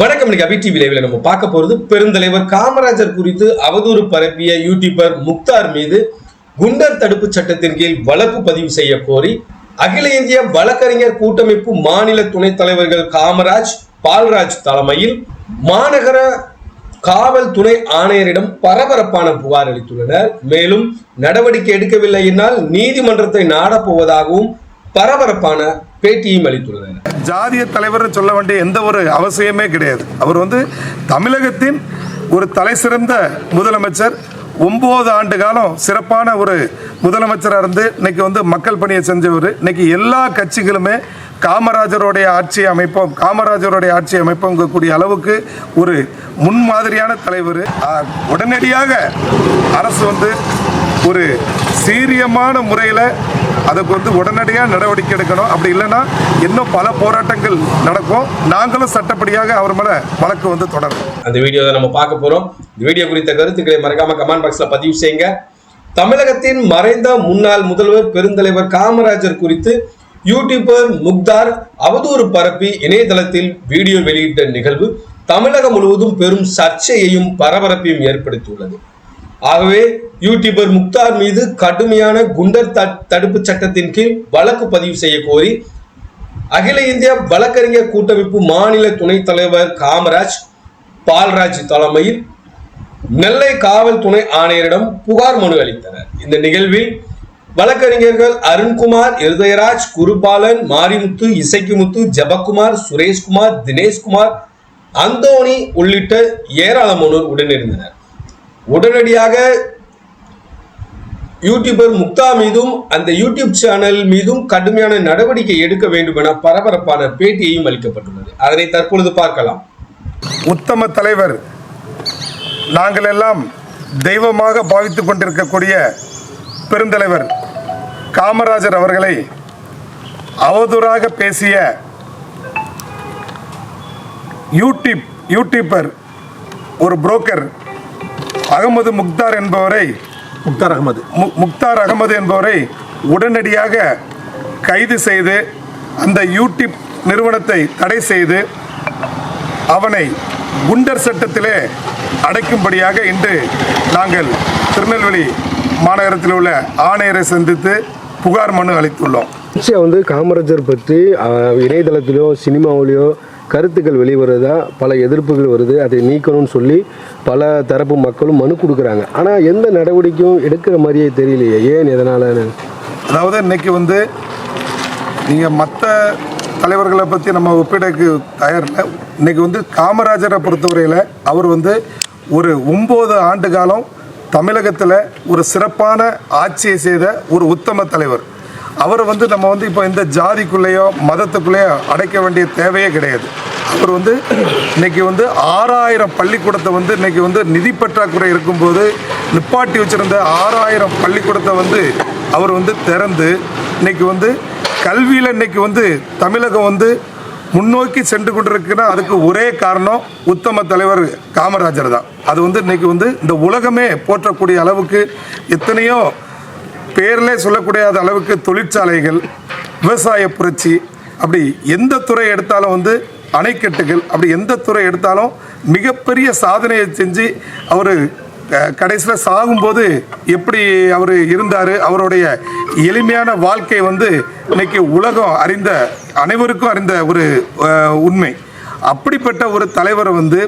வணக்கம். இன்னைக்கு அபி டிவி லைவ்ல நம்ம பார்க்க போறது பெருந்தலைவர் காமராஜர் குறித்து அவதூறு பரப்பிய யூடியூபர் முக்தார் மீது குண்டர் தடுப்பு சட்டத்தின் கீழ் வழக்கு பதிவு செய்ய கோரி அகில இந்திய வழக்கறிஞர் கூட்டமைப்பு மாநில துணைத் தலைவர்கள் காமராஜ் பால்ராஜ் தலைமையில் மாநகர காவல் துணை ஆணையரிடம் பரபரப்பான புகார் அளித்துள்ளனர். மேலும் நடவடிக்கை எடுக்கவில்லை என்னால் நீதிமன்றத்தை நாடப்போவதாகவும் பரபரப்பான பேட்டியும் அளித்துள்ளனர் ஜாதிய தலைவர் சொல்ல வேண்டிய எந்த ஒரு அவசியமே கிடையாது. அவர் வந்து தமிழகத்தின் ஒரு தலை சிறந்த முதலமைச்சர். ஒன்பது ஆண்டு காலம் சிறப்பான ஒரு முதலமைச்சராக இருந்து இன்னைக்கு வந்து மக்கள் பணியை செஞ்சவர். இன்னைக்கு எல்லா கட்சிகளுமே காமராஜருடைய ஆட்சி அமைப்போம். காமராஜருடைய ஆட்சி அமைப்போங்கக்கூடிய அளவுக்கு ஒரு முன்மாதிரியான தலைவர். உடனடியாக அரசு வந்து ஒரு சீரியமான முறையில் அதுக்கு வந்து உடனடியாக நடவடிக்கை எடுக்கணும். அப்படி இல்லைன்னா இன்னும் பல போராட்டங்கள் நடக்கும். நாங்களும் சட்டப்படியாக அவர் மேலே வழக்கு வந்து தொடரும் அந்த வீடியோ நம்ம பார்க்க போறோம். இந்த வீடியோ குறித்த கருத்துக்களை மறக்காம கமெண்ட் பாக்ஸ்ல பதிவு செய்யுங்க. தமிழகத்தின் மறைந்த முன்னாள் முதல்வர் பெருந்தலைவர் காமராஜர் குறித்து யூடியூபர் முக்தார் அவதூறு பரப்பி இணையதளத்தில் வீடியோ வெளியிட்ட நிகழ்வு தமிழகம் முழுவதும் பெரும் சர்ச்சையையும் பரபரப்பையும் ஏற்படுத்தியுள்ளது. ஆகவே யூடியூபர் முக்தார் மீது கடுமையான குண்டர் த- தடுப்பு சட்டத்தின் கீழ் வழக்கு பதிவு செய்ய கோரி அகில இந்திய வழக்கறிஞர் கூட்டமைப்பு மாநில துணைத் தலைவர் காமராஜ் பால்ராஜ் தலைமையில் நெல்லை காவல் துணை ஆணையரிடம் புகார் மனு அளித்தனர். இந்த நிகழ்வில் வழக்கறிஞர்கள் அருண்குமார் இருதயராஜ் குருபாலன் மாரிமுத்து இசைக்குமுத்து ஜபக்குமார் சுரேஷ்குமார் தினேஷ்குமார் அந்தோணி உள்ளிட்ட ஏராளமானோர் உடனிருந்தனர். உடனடியாக யூடியூபர் முக்தா மீதும் அந்த யூடியூப் சேனல் மீதும் கடுமையான நடவடிக்கை எடுக்க வேண்டும் என பரபரப்பான பேட்டியையும் அளிக்கப்பட்டுள்ளது. அதனை தற்பொழுது பார்க்கலாம். உத்தம தலைவர் நாங்கள் எல்லாம் தெய்வமாக பாவித்துக் கொண்டிருக்கக்கூடிய பெருந்தலைவர் காமராஜர் அவர்களை அவதூறாக பேசிய யூடியூப் யூடியூபர் ஒரு புரோக்கர் அகமது முக்தார் என்பவரை முக்தார் அகமது. முக்தார் அகமது என்பவரை உடனடியாக கைது செய்து அந்த யூடியூப் நிறுவனத்தை தடை செய்து அவனை குண்டர் சட்டத்திலே அடைக்கும்படியாக இன்று நாங்கள் திருநெல்வேலி மாநகரத்தில் உள்ள ஆணையரை சந்தித்து புகார் மனு அளித்துள்ளோம். வந்து காமராஜர் பற்றி இணையதளத்திலோ சினிமாவிலையோ கருத்துக்கள் வெளிவருதா பல எதிர்ப்புகள் வருது அதை நீக்கணும்னு சொல்லி பல தரப்பு மக்களும் மனு கொடுக்குறாங்க. ஆனால் எந்த நடவடிக்கையும் எடுக்கிற மாதிரியே தெரியலையே. ஏன் எதனால்? அதாவது இன்றைக்கி வந்து நீங்கள் மற்ற தலைவர்களை பற்றி நம்ம ஒப்பிடக்கு தயாரில்லை இன்றைக்கி வந்து காமராஜரை பொறுத்தவரையில் அவர் வந்து ஒரு ஒம்பது ஆண்டு காலம் தமிழகத்தில் ஒரு சிறப்பான ஆட்சியை செய்த ஒரு உத்தம தலைவர். அவரை வந்து நம்ம வந்து இப்போ இந்த ஜாதிக்குள்ளேயோ மதத்துக்குள்ளேயோ அடைக்க வேண்டிய தேவையே கிடையாது. அவர் வந்து இன்னைக்கு வந்து ஆறாயிரம் பள்ளிக்கூடத்தை வந்து இன்னைக்கு வந்து நிதி பற்றாக்குறை இருக்கும்போது நிப்பாட்டி வச்சிருந்த ஆறாயிரம் பள்ளிக்கூடத்தை வந்து அவர் வந்து திறந்து இன்னைக்கு வந்து கல்வியில் இன்னைக்கு வந்து தமிழகம் வந்து முன்னோக்கி சென்று கொண்டிருக்குன்னா அதுக்கு ஒரே காரணம் உத்தம தலைவர் காமராஜர் தான். அது வந்து இன்னைக்கு வந்து இந்த உலகமே போற்றக்கூடிய அளவுக்கு எத்தனையோ பேர்லே சொல்லக்கூடாத அளவுக்கு தொழிற்சாலைகள் விவசாய புரட்சி அப்படி எந்த துறை எடுத்தாலும் வந்து அணைக்கட்டுகள் அப்படி எந்த துறை எடுத்தாலும் மிகப்பெரிய சாதனையை செஞ்சு அவர் கடைசியில் சாகும்போது எப்படி அவர் இருந்தார் அவருடைய எளிமையான வாழ்க்கை வந்து இன்னைக்கு உலகம் அறிந்த அனைவருக்கும் அறிந்த ஒரு உண்மை. அப்படிப்பட்ட ஒரு தலைவரை வந்து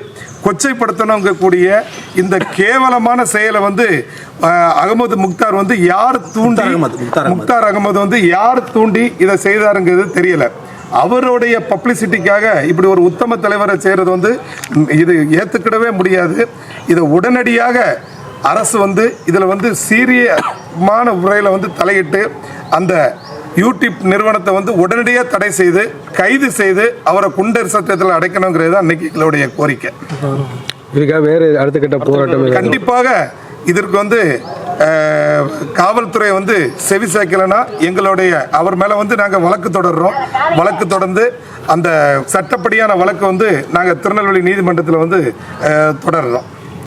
கொச்சைப்படுத்தணுங்கக்கூடிய இந்த கேவலமான செயலை வந்து அகமது முக்தார் வந்து யார் தூண்டி முக்தார் அகமது, வந்து யார் தூண்டி இதை செய்தாருங்கிறது தெரியல. அவருடைய பப்ளிசிட்டிக்காக இப்படி ஒரு உத்தம தலைவரை செய்கிறது வந்து இது ஏற்றுக்கிடவே முடியாது. இதை உடனடியாக அரசு வந்து இதில் வந்து சீரியமான முறையில் வந்து தலையிட்டு அந்த யூடியூப் நிறுவனத்தை வந்து உடனடியாக தடை செய்து கைது செய்து அவரை குண்டர் சட்டத்தில் அடைக்கணுங்கிறது தான் இன்னைக்கு எங்களுடைய கோரிக்கை. இதுக்காக வேறு அடுத்த கட்ட போராட்டம் கண்டிப்பாக இதற்கு வந்து காவல்துறை வந்து செவி சாய்க்கலைன்னா எங்களுடைய அவர் மேலே வந்து நாங்கள் வழக்கு தொடர்றோம். வழக்கு தொடர்ந்து அந்த சட்டப்படியான வழக்கு வந்து நாங்கள் திருநெல்வேலி நீதிமன்றத்தில் வந்து தொடர்றோம்.